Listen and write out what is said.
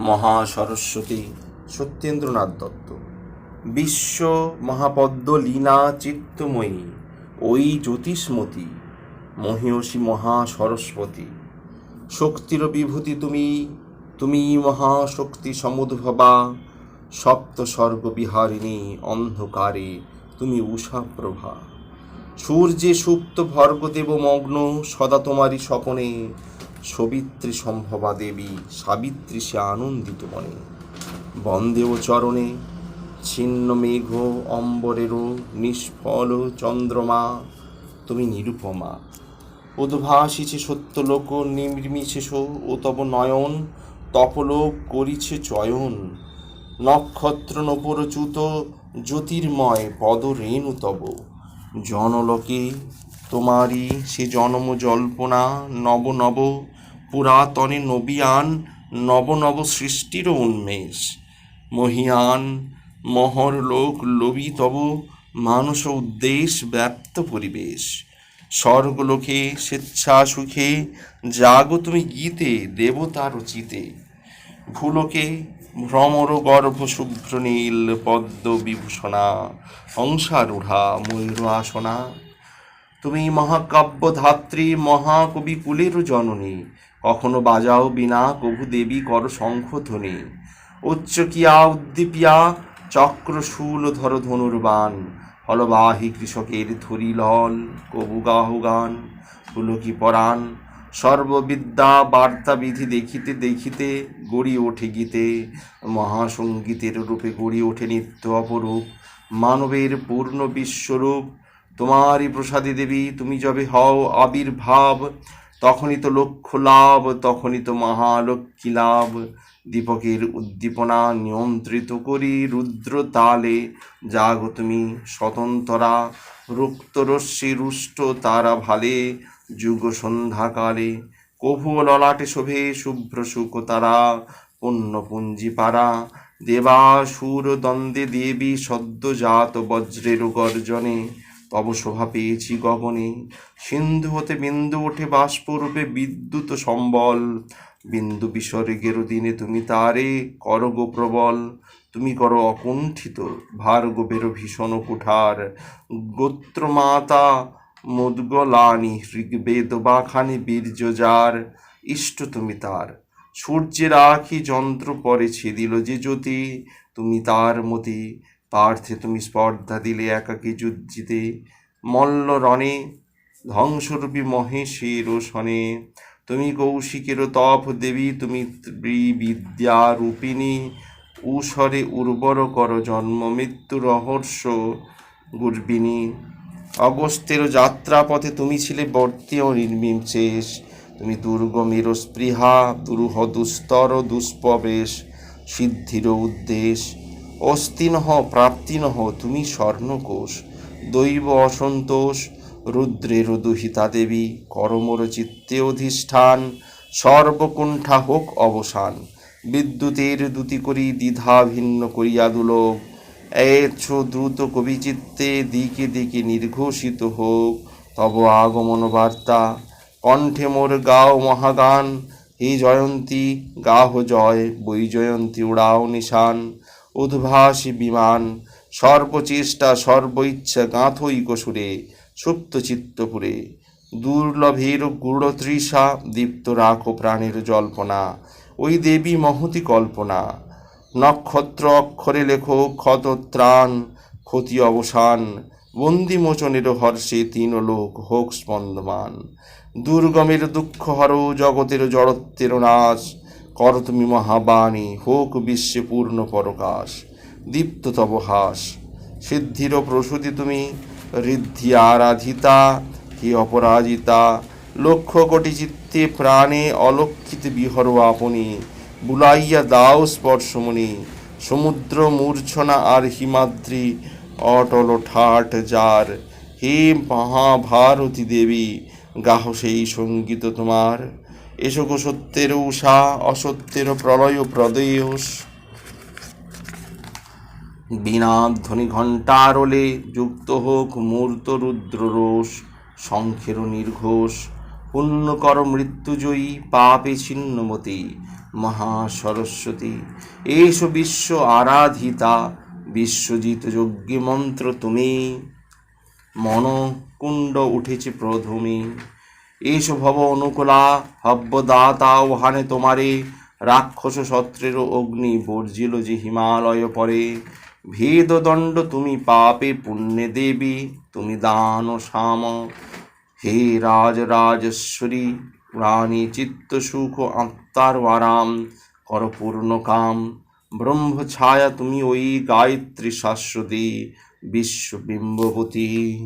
মহাসরস্বতী সত্যেন্দ্রনাথ দত্ত। বিশ্ব মহাপদ্ম লীনা চিত্তময়ী, ওই জ্যোতিষ্মতী মহিয়সী মহাসরস্বতী। শক্তির বিভূতি তুমি তুমি মহাশক্তি সমুদ্ভবা, সপ্ত স্বর্গ বিহারিণী অন্ধকারে তুমি উষা প্রভা। সূর্যে সুপ্ত ভর্গদেব মগ্ন সদা তোমারই স্বপনে সবিত্রী সম্ভবা দেবী সাবিত্রী সে আনন্দিত মনে। বন্দেও চরণে ছিন্ন মেঘ অম্বরেরও নিষ্ফল চন্দ্রমা, তুমি নিরুপমা। উদ্ভাসিছে সত্যলোক, নির্মিশেষ ও তব নয়ন, তপলোক করিছে চয়ন। নক্ষত্র নপরচ্যুত জ্যোতির্ময় পদ রেণু তব। জনলোকে তোমারই সে জনম জল্পনা, নব নব পুরাতনে নবিয়ান, নব নব সৃষ্টির উন্মেষ। মহিয়ান মহরলোক লোভী তব মানস উদ্দেশ ব্যপ্ত পরিবেশ। স্বর্গলোকে স্বেচ্ছা সুখে জাগো তুমি গীতে দেবতার চিতে ভুলোকে ভ্রমর গর্ভ শুভ্র নীল পদ্ম বিভূষণা হংসারূঢ়া ময়ূর আসনা। তুমি মহাকাব্য ধাত্রী মহাকবি কুলের জননী। কখনো বাজাও বিনা, কভু দেবী কর শঙ্খধ্বনি। উচ্চকিয়া উদ্দীপিয়া চক্র শূল ধর ধনুর্বাণ। হলবাহী কৃষকের ধরি লল কবু গাহ গান। পুলকি পরাণ, সর্ববিদ্যা বার্তা বিধি দেখিতে দেখিতে গড়ি ওঠে গীতে। মহাসঙ্গীতের রূপে গড়ি ওঠে নিত্য অপরূপ। মানবের পূর্ণ বিশ্বরূপ তোমারই প্রসাদী দেবী, তুমি যবে হও আবির্ভাব, তখনই তো লক্ষ্য লাভ, তখনই তো মহালক্ষ্মী লাভ। দীপকের উদ্দীপনা নিয়ন্ত্রিত করি রুদ্র তালে জাগো তুমি স্বতন্ত্রা। রুক্তরশ্মি রুষ্ট তারা ভালে, যুগ সন্ধ্যাকালে। কভু ললাটে শোভে শুভ্র শুক তারা পুণ্যপুঞ্জি পারা। দেবাসুর দ্বন্দ্বে দেবী সদ্যজাত বজ্রের গর্জনে। তব শোভা পেয়েছি গগনে। সিন্ধু হতে বিন্দু ওঠে বাষ্পরূপে বিদ্যুৎ সম্বল। বিন্দু বিসর্গের দিনে তুমি তারে, করো গো প্রবল। তুমি করো অকুণ্ঠিত ভার্গবের ভীষণ কুঠার। গোত্রমাতা মুদ্গলানি, ঋগ্বেদ বাখানি বীর্য যার। ইষ্ট তুমি তার, সূর্যের আখি যন্ত্র পরে ছেদিল যে জ্যোতি। তুমি তার মতি পার্থে তুমি স্পর্ধা দিলে একাকী যুদ্ধিতে মল্ল রণে, ধ্বংসরূপী মহেশের সনে তুমি কৌশিকের তপ দেবী, তুমি বিদ্যা রূপিণী উসরে উর্বর কর জন্ম মৃত্যু রহস্য গুর্বিনী অগস্ত্যের যাত্রাপথে তুমি ছিলে বর্তী ও নির্মীম শেষ। তুমি দুর্গমের স্পৃহা, দুরূহ, দুস্তর দুষ্পবেশ সিদ্ধির উদ্দেশ। অস্তিনহ, প্রাপ্তিনহ, তুমি স্বর্ণকোষ, দৈব অসন্তোষ রুদ্রের দুহিতা দেবী, করমর চিত্তে অধিষ্ঠান, সর্বকুণ্ঠা হোক অবসান, বিদ্যুতের দুতি করি দ্বিধা ভিন্ন করিয়া দুলোক এছ দ্রুত কবিচিত্তে দিকে দিকে নির্ঘোষিত হোক, তব আগমন বার্তা, কণ্ঠে মোর গাও মহাগান, হে জয়ন্তী, গাহ জয় বৈজয়ন্তী উড়াও নিশান। উদ্ভাসী বিমান, সর্বচেষ্টা সর্ব ইচ্ছা গাঁথই কসুরে, সুপ্ত চিত্তপুরে। দুর্লভের গূঢ় তৃষা, দীপ্ত রাখো প্রাণের জল্পনা, ওই দেবী মহতি কল্পনা। নক্ষত্র অক্ষরে লেখো, ক্ষত ত্রাণ, ক্ষতি অবসান, বন্দি মোচনের হর্ষে তিন লোক হোক স্পন্দমান। দুর্গমের দুঃখ হর জগতের জড়ত্বের নাশ কর তুমি মহাবাণী হোক বিশ্বে পূর্ণ পরকাশ দীপ্ত তব হাস। সিদ্ধির প্রসূতি তুমি, ঋদ্ধি আরাধিতা, হে অপরাজিতা, লক্ষ কোটি চিত্তে প্রাণে অলক্ষিত বিহর আপনি, বুলাইয়া দাও স্পর্শমণি সমুদ্র মূর্ছনা আর হিমাদ্রি, অটল ঠাট যার। হে মহাভারতী দেবী, গাহ সেই সংগীত তোমার। এসো গো সত্যের উষা অসত্যের প্রলয় প্রদেয়স। বীণাধ্বনি ঘণ্টারলে যুক্ত হোক মূর্ত রুদ্র রোষ শঙ্খের নির্ঘোষ, পুণ্যকর মৃত্যুজয়ী পাপে ছিন্নমতি মহাসরস্বতী। এস বিশ্ব আরাধিতা, বিশ্বজিৎ যজ্ঞী মন্ত্র তুমি। মনকুণ্ড উঠেছে প্রধমে এস ভব অনুকূলা হব্যদাতা ওহানে তোমারে, রাক্ষস সত্রের অগ্নি বর্জিল যে হিমালয় পরে। ভেদদণ্ড তুমি পাপে পুণ্যে দেবী, তুমি দান শাম হে রাজ রাজেশ্বরী, প্রাণী চিত্ত সুখ আত্মার আরাম কর পূর্ণ কাম। ব্রহ্ম ছায়া তুমি ওই গায়ত্রী শাশ্বতী বিশ্ববিম্ববতী।